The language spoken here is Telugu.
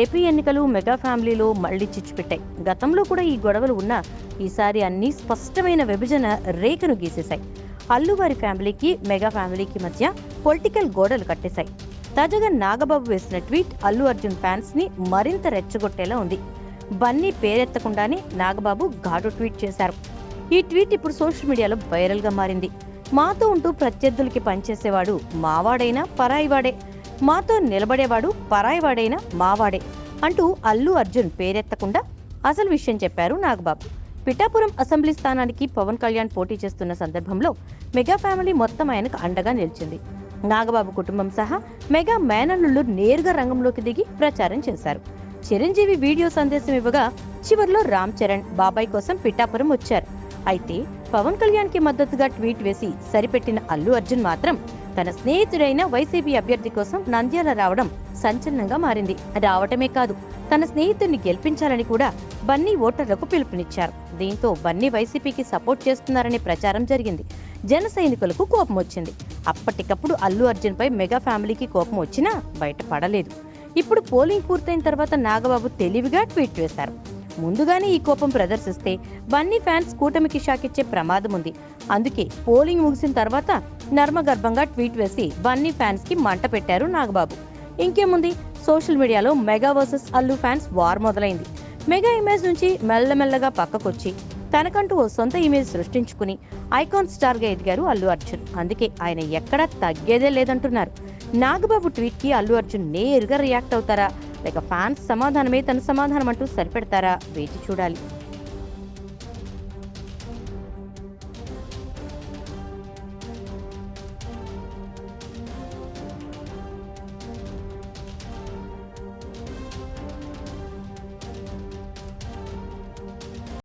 ఏపీ ఎన్నికలు మెగా ఫ్యామిలీలో మళ్ళీ చిచ్చుపెట్టాయి. గతంలో కూడా ఈ గొడవలు ఉన్నా ఈసారి అన్ని స్పష్టమైన విభజన రేఖను గీసేశాయి. అల్లువారి ఫ్యామిలీకి మెగా ఫ్యామిలీకి మధ్య పొలిటికల్ గోడలు కట్టేశాయి. తాజాగా నాగబాబు వేసిన ట్వీట్ అల్లు అర్జున్ ఫ్యాన్స్ని మరింత రెచ్చగొట్టేలా ఉంది. బన్నీ పేరెత్తకుండానే నాగబాబు ఘాటు ట్వీట్ చేశారు. ఈ ట్వీట్ ఇప్పుడు సోషల్ మీడియాలో వైరల్గా మారింది. మాతో ఉంటూ ప్రత్యర్థులకి పనిచేసేవాడు మావాడైనా పరాయివాడే. మాతో నిలబడేవాడు పరాయివాడైనా మావాడే అంటూ అల్లు అర్జున్ పేరెత్తకుండా అసలు విషయం చెప్పారు నాగబాబు. పిఠాపురం అసెంబ్లీ స్థానానికి పవన్ కళ్యాణ్ పోటీ చేస్తున్న సందర్భంలో మెగా ఫ్యామిలీ మొత్తం ఆయనకు అండగా నిలిచింది. నాగబాబు కుటుంబం సహా మెగా మేనల్లుళ్ళు నేరుగా రంగంలోకి దిగి ప్రచారం చేశారు. చిరంజీవి వీడియో సందేశం ఇవ్వగా చివర్లో రామ్ చరణ్ బాబాయ్ కోసం పిఠాపురం వచ్చారు. అయితే పవన్ కళ్యాణ్కి మద్దతుగా ట్వీట్ వేసి సరిపెట్టిన అల్లు అర్జున్ మాత్రం తన స్నేహితుడైన వైసీపీ అభ్యర్థి కోసం నంద్యాల రావడం సంచలనంగా మారింది. రావటమే కాదు తన స్నేహితుడిని గెలిపించాలని కూడా బన్నీ ఓటర్లకు పిలుపునిచ్చారు. దీంతో బన్నీ వైసీపీకి సపోర్ట్ చేస్తున్నారనే ప్రచారం జరిగింది. జన సైనికులకు కోపం వచ్చింది. అప్పటికప్పుడు అల్లు అర్జున్ పై మెగా ఫ్యామిలీకి కోపం వచ్చినా బయటపడలేదు. ఇప్పుడు పోలింగ్ పూర్తయిన తర్వాత నాగబాబు తెలివిగా ట్వీట్ చేశారు ముందుగానే ఈ కోపం ప్రదర్శిస్తే బన్నీ ఫ్యాన్స్ కూటమికి షాక్ ఇచ్చే ప్రమాదం ఉంది అందుకే పోలింగ్ ముగిసిన తర్వాత నర్మగర్భంగా ట్వీట్ వేసి బన్నీ ఫ్యాన్స్కి మంట పెట్టారు నాగబాబు. ఇంకేముంది? సోషల్ మీడియాలో mega versus Allu fans war మొదలైంది. మెగా ఇమేజ్ నుంచి మెల్లమెల్లగా పక్కకొచ్చి తనకంటూ ఓ సొంత ఇమేజ్ సృష్టించుకుని ఐకాన్ స్టార్గా ఎదిగారు అల్లు అర్జున్. అందుకే ఆయన ఎక్కడా తగ్గేదే లేదంటున్నారు. నాగబాబు ట్వీట్కి అల్లు అర్జున్ నేరుగా రియాక్ట్ అవుతారా? లేక ఫ్యాన్స్ సమాధానమే తన సమాధానం అంటూ సరిపెడతారా? వేచి చూడాలి.